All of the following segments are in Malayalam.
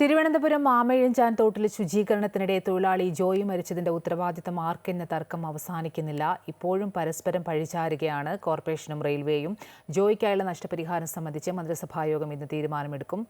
തിരുവനന്തപുരം മാമഴഞ്ചാൻ തോട്ടിൽ ശുചീകരണത്തിനിടെ തൊഴിലാളി ജോയി മരിച്ചതിന്റെ ഉത്തരവാദിത്തം ആർക്കെന്ന തർക്കം അവസാനിക്കുന്നില്ല. ഇപ്പോഴും പരസ്പരം പഴിചാരുകയാണ് കോർപ്പറേഷനും റെയിൽവേയും. ജോയിക്കായുള്ള നഷ്ടപരിഹാരം സംബന്ധിച്ച് മന്ത്രിസഭായോഗം ഇന്ന് തീരുമാനമെടുക്കും.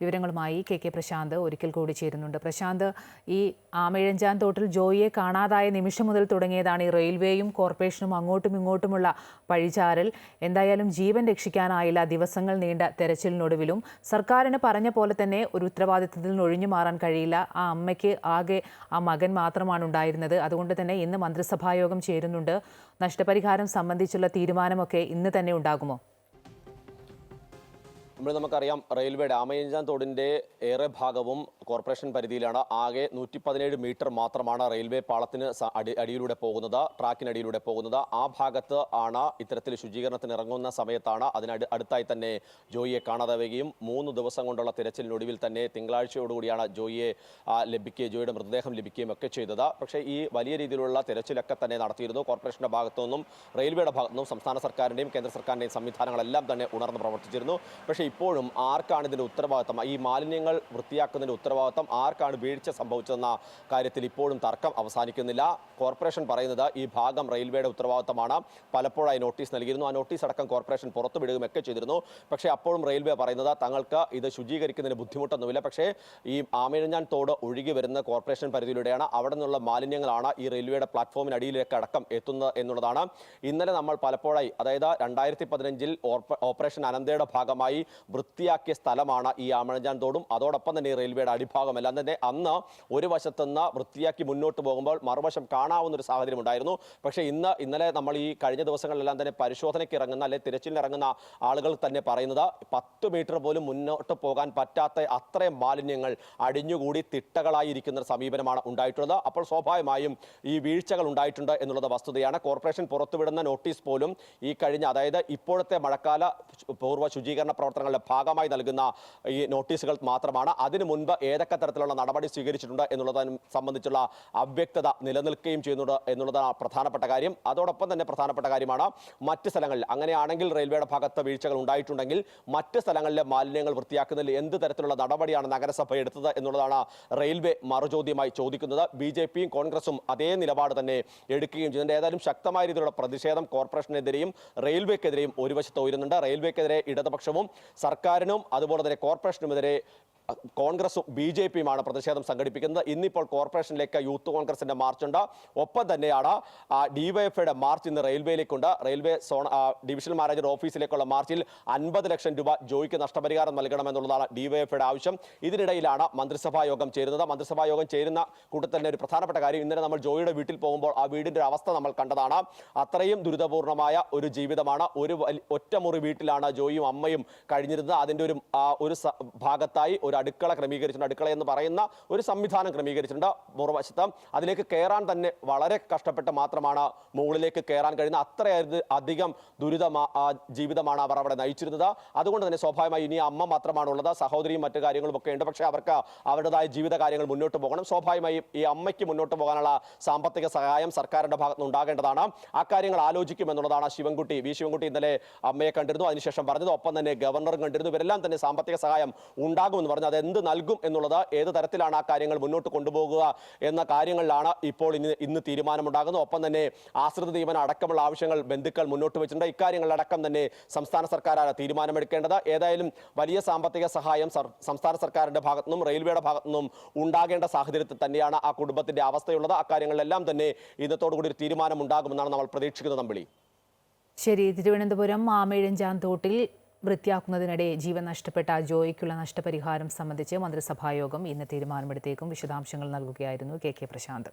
വിവരങ്ങളുമായി കെ കെ പ്രശാന്ത് ഒരിക്കൽ കൂടി ചേരുന്നുണ്ട്. പ്രശാന്ത് ഈ ആമേഴഞ്ചാൻ തോട്ടിൽ ജോയിയെ കാണാതായ നിമിഷം മുതൽ തുടങ്ങിയതാണ് ഈ റെയിൽവേയും കോർപ്പറേഷനും അങ്ങോട്ടും ഇങ്ങോട്ടുമുള്ള പഴിചാരൽ. എന്തായാലും ജീവൻ രക്ഷിക്കാനായില്ല. ദിവസങ്ങൾ നീണ്ട തെരച്ചിലിനൊടുവിലും സർക്കാരിന് പറഞ്ഞ പോലെ തന്നെ ഒരു ഉത്തരവാദിത്തത്തിൽ നിന്ന് ഒഴിഞ്ഞു മാറാൻ കഴിയില്ല. ആ അമ്മയ്ക്ക് ആകെ ആ മകൻ മാത്രമാണ് ഉണ്ടായിരുന്നത്. അതുകൊണ്ട് തന്നെ ഇന്ന് മന്ത്രിസഭായോഗം ചേരുന്നുണ്ട്. നഷ്ടപരിഹാരം സംബന്ധിച്ചുള്ള തീരുമാനമൊക്കെ ഇന്ന് തന്നെ ഉണ്ടാകുമോ? നമ്മൾ നമുക്കറിയാം റെയിൽവേ ആമയഞ്ചാൻ തോടിന്റെ ഏറെ ഭാഗവും കോർപ്പറേഷൻ പരിധിയിലാണ്. ആകെ നൂറ്റി പതിനേഴ് മീറ്റർ മാത്രമാണ് റെയിൽവേ പാളത്തിന് അടി അടിയിലൂടെ പോകുന്നത് ട്രാക്കിനടിയിലൂടെ പോകുന്നത്. ആ ഭാഗത്ത് ആണ് ഇത്തരത്തിൽ ശുചീകരണത്തിന് ഇറങ്ങുന്ന സമയത്താണ് അതിനടി അടുത്തായി തന്നെ ജോയിയെ കാണാതെ വരികയും മൂന്ന് ദിവസം കൊണ്ടുള്ള തിരച്ചിലിനൊടുവിൽ തന്നെ തിങ്കളാഴ്ചയോടുകൂടിയാണ് ജോയിയെ ലഭിക്കുകയും ജോയിയുടെ മൃതദേഹം ലഭിക്കുകയും ഒക്കെ ചെയ്തത്. പക്ഷേ ഈ വലിയ രീതിയിലുള്ള തിരച്ചിലൊക്കെ തന്നെ നടത്തിയിരുന്നു. കോർപ്പറേഷന്റെ ഭാഗത്തു നിന്നും റെയിൽവേയുടെ ഭാഗത്തു നിന്നും സംസ്ഥാന സർക്കാരിന്റെയും കേന്ദ്ര സർക്കാരിന്റെയും സംവിധാനങ്ങളെല്ലാം തന്നെ ഉണർന്ന് പ്രവർത്തിച്ചിരുന്നു. പക്ഷേ ഇപ്പോഴും ആർക്കാണ് ഇതിന്റെ ഉത്തരവാദിത്തം ഈ മാലിന്യങ്ങൾ വൃത്തിയാക്കുന്നതിന്റെ ഉത്തരവാദിത്തം ആർക്കാണ് വീഴ്ച സംഭവിച്ചതെന്ന കാര്യത്തിൽ ഇപ്പോഴും തർക്കം അവസാനിക്കുന്നില്ല. കോർപ്പറേഷൻ പറയുന്നത് ഈ ഭാഗം റെയിൽവേയുടെ ഉത്തരവാദിത്തമാണ്. പലപ്പോഴായി നോട്ടീസ് നൽകിയിരുന്നു. ആ നോട്ടീസ് അടക്കം കോർപ്പറേഷൻ പുറത്തുവിടുകയും ഒക്കെ ചെയ്തിരുന്നു. പക്ഷേ അപ്പോഴും റെയിൽവേ പറയുന്നത് തങ്ങൾക്ക് ഇത് ശുചീകരിക്കുന്നതിന് ബുദ്ധിമുട്ടൊന്നുമില്ല. പക്ഷേ ഈ ആമിഴഞ്ഞാൻ തോട് ഒഴുകി വരുന്ന കോർപ്പറേഷൻ പരിധിയിലൂടെയാണ് അവിടെ നിന്നുള്ള മാലിന്യങ്ങളാണ് ഈ റെയിൽവേയുടെ പ്ലാറ്റ്ഫോമിനടിയിലേക്ക് അടക്കം എത്തുന്നത് എന്നുള്ളതാണ്. ഇന്നലെ നമ്മൾ പലപ്പോഴായി അതായത് രണ്ടായിരത്തി പതിനഞ്ചിൽ ഓപ്പറേഷൻ അനന്തയുടെ ഭാഗമായി വൃത്തിയാക്കിയ സ്ഥലമാണ് ഈ ആമിഴഞ്ഞാൻ തോടും. അതോടൊപ്പം തന്നെ റെയിൽവേയുടെ അടിഭാഗം അല്ല തന്നെ അന്ന് ഒരു വശത്തുനിന്ന് വൃത്തിയാക്കി മുന്നോട്ട് പോകുമ്പോൾ മറുവശം കാണാവുന്ന ഒരു സാഹചര്യം ഉണ്ടായിരുന്നു. പക്ഷേ ഇന്ന് ഇന്നലെ നമ്മൾ ഈ കഴിഞ്ഞ ദിവസങ്ങളിലെല്ലാം തന്നെ പരിശോധനയ്ക്ക് ഇറങ്ങുന്ന അല്ലെങ്കിൽ തിരച്ചിലിന് ഇറങ്ങുന്ന ആളുകൾ തന്നെ പറയുന്നത് പത്ത് മീറ്റർ പോലും മുന്നോട്ട് പോകാൻ പറ്റാത്ത അത്രയും മാലിന്യങ്ങൾ അടിഞ്ഞുകൂടി തിട്ടകളായിരിക്കുന്ന സമീപനമാണ് ഉണ്ടായിട്ടുള്ളത്. അപ്പോൾ സ്വാഭാവികമായും ഈ വീഴ്ചകൾ ഉണ്ടായിട്ടുണ്ട് എന്നുള്ളത് വസ്തുതയാണ്. കോർപ്പറേഷൻ പുറത്തുവിടുന്ന നോട്ടീസ് പോലും ഈ കഴിഞ്ഞ അതായത് ഇപ്പോഴത്തെ മഴക്കാല പൂർവ ശുചീകരണ പ്രവർത്തനങ്ങളുടെ ഭാഗമായി നൽകുന്ന ഈ നോട്ടീസുകൾ മാത്രമാണ്. അതിനു മുൻപ് ഏതൊക്കെ തരത്തിലുള്ള നടപടി സ്വീകരിച്ചിട്ടുണ്ട് എന്നുള്ളതിനും സംബന്ധിച്ചുള്ള അവ്യക്തത നിലനിൽക്കുകയും ചെയ്യുന്നുണ്ട് എന്നുള്ളതാണ് പ്രധാനപ്പെട്ട കാര്യം. അതോടൊപ്പം തന്നെ പ്രധാനപ്പെട്ട കാര്യമാണ് മറ്റ് സ്ഥലങ്ങളിൽ അങ്ങനെയാണെങ്കിൽ റെയിൽവേയുടെ ഭാഗത്ത് വീഴ്ചകൾ ഉണ്ടായിട്ടുണ്ടെങ്കിൽ മറ്റ് സ്ഥലങ്ങളിലെ മാലിന്യങ്ങൾ വൃത്തിയാക്കുന്നതിൽ എന്ത് തരത്തിലുള്ള നടപടിയാണ് നഗരസഭ എടുത്തത് എന്നുള്ളതാണ് റെയിൽവേ മറുചോദ്യമായി ചോദിക്കുന്നത്. ബി ജെ പിയും കോൺഗ്രസും അതേ നിലപാട് തന്നെ എടുക്കുകയും ചെയ്യുന്നുണ്ട്. ഏതായാലും ശക്തമായ രീതിയിലുള്ള പ്രതിഷേധം കോർപ്പറേഷനെതിരെയും റെയിൽവേക്കെതിരെയും ഒരു വശത്ത് ഉയരുന്നുണ്ട്. റെയിൽവേക്കെതിരെ ഇടതുപക്ഷവും സർക്കാരിനും അതുപോലെ തന്നെ കോർപ്പറേഷനുമെതിരെ കോൺഗ്രസും ബി ജെ പിയുമാണ് പ്രതിഷേധം സംഘടിപ്പിക്കുന്നത്. ഇന്നിപ്പോൾ കോർപ്പറേഷനിലേക്ക് യൂത്ത് കോൺഗ്രസിന്റെ മാർച്ചുണ്ട്. ഒപ്പം തന്നെയാണ് ഡിവൈഎഫ്ഐയുടെ മാർച്ച് ഇന്ന് റെയിൽവേയിലേക്കുണ്ട്. റെയിൽവേ സോൺ ഡിവിഷണൽ മാനേജർ ഓഫീസിലേക്കുള്ള മാർച്ചിൽ അൻപത് ലക്ഷം രൂപ ജോയിക്ക് നഷ്ടപരിഹാരം നൽകണമെന്നുള്ളതാണ് ഡിവൈഎഫ്ഐയുടെ ആവശ്യം. ഇതിനിടയിലാണ് മന്ത്രിസഭാ യോഗം ചേരുന്നത്. മന്ത്രിസഭാ യോഗം ചേരുന്ന കൂട്ടത്തിൽ തന്നെ ഒരു പ്രധാനപ്പെട്ട കാര്യം ഇന്നലെ നമ്മൾ ജോയിയുടെ വീട്ടിൽ പോകുമ്പോൾ ആ വീടിന്റെ അവസ്ഥ നമ്മൾ കണ്ടതാണ്. അത്രയും ദുരിതപൂർണമായ ഒരു ജീവിതമാണ്. ഒരു ഒറ്റമുറി വീട്ടിലാണ് ജോയിയും അമ്മയും കഴിഞ്ഞിരുന്നത്. അതിന്റെ ഒരു ഒരു ഭാഗത്തായി ഒരു അടുക്കള ക്രമീകരിച്ചിട്ടുണ്ട്. അടുക്കള എന്ന് പറയുന്ന ഒരു സംവിധാനം ക്രമീകരിച്ചിട്ടുണ്ട്. മുറവശത്ത് അതിലേക്ക് കയറാൻ തന്നെ വളരെ കഷ്ടപ്പെട്ട് മാത്രമാണ് മുകളിലേക്ക് കയറാൻ കഴിയുന്ന അത്ര അധികം ദുരിതമാ ജീവിതമാണ് അവർ അവിടെ നയിച്ചിരുന്നത്. അതുകൊണ്ട് തന്നെ സ്വാഭാവികമായി ഇനി അമ്മ മാത്രമാണുള്ളത് സഹോദരിയും മറ്റു കാര്യങ്ങളും ഒക്കെ ഉണ്ട്. പക്ഷേ അവർക്ക് അവരുടേതായ ജീവിത കാര്യങ്ങൾ മുന്നോട്ട് പോകണം. സ്വാഭാവികമായും ഈ അമ്മയ്ക്ക് മുന്നോട്ട് പോകാനുള്ള സാമ്പത്തിക സഹായം സർക്കാരിന്റെ ഭാഗത്തുനിന്ന് ഉണ്ടാകേണ്ടതാണ്. ആ കാര്യങ്ങൾ ആലോചിക്കുമെന്നുള്ളതാണ് ശിവൻകുട്ടി വി ശിവൻകുട്ടി ഇന്നലെ അമ്മയെ കണ്ടിരുന്നു. അതിനുശേഷം പറഞ്ഞത് ഒപ്പം തന്നെ ഗവർണറും കണ്ടിരുന്നു. ഇവരെല്ലാം തന്നെ സാമ്പത്തിക സഹായം ഉണ്ടാകുമെന്ന് പറഞ്ഞു. അത് എന്ത് നൽകും എന്നുള്ളത് ഏത് തരത്തിലാണ് ആ കാര്യങ്ങൾ മുന്നോട്ട് കൊണ്ടുപോകുക എന്ന കാര്യങ്ങളിലാണ് ഇപ്പോൾ ഇന്ന് ഇന്ന് തീരുമാനമുണ്ടാകുന്നത്. ഒപ്പം തന്നെ ആശ്രിത നിയമനം അടക്കമുള്ള ആവശ്യങ്ങൾ ബന്ധുക്കൾ മുന്നോട്ട് വെച്ചിട്ടുണ്ട്. ഇക്കാര്യങ്ങളടക്കം തന്നെ സംസ്ഥാന സർക്കാരാണ് തീരുമാനമെടുക്കേണ്ടത്. ഏതായാലും വലിയ സാമ്പത്തിക സഹായം സംസ്ഥാന സർക്കാരിന്റെ ഭാഗത്തു നിന്നും റെയിൽവേയുടെ ഭാഗത്തു നിന്നും ഉണ്ടാകേണ്ട സാഹചര്യത്തിൽ തന്നെയാണ് ആ കുടുംബത്തിന്റെ അവസ്ഥയുള്ളത്. അക്കാര്യങ്ങളിലെല്ലാം തന്നെ ഇന്നത്തോടുകൂടി ഒരു തീരുമാനം ഉണ്ടാകുമെന്നാണ് നമ്മൾ പ്രതീക്ഷിക്കുന്നത് നമ്പിളി. ശരി തിരുവനന്തപുരം മാമേഴഞ്ചാൻ തോട്ടിൽ വൃത്തിയാക്കുന്നതിനിടെ ജീവൻ നഷ്ടപ്പെട്ട ജോയിക്കുള്ള നഷ്ടപരിഹാരം സംബന്ധിച്ച് മന്ത്രിസഭായോഗം ഇന്ന് തീരുമാനമെടുത്തേക്കും വിശദാംശങ്ങൾ നൽകുകയായിരുന്നു കെ കെ പ്രശാന്ത്.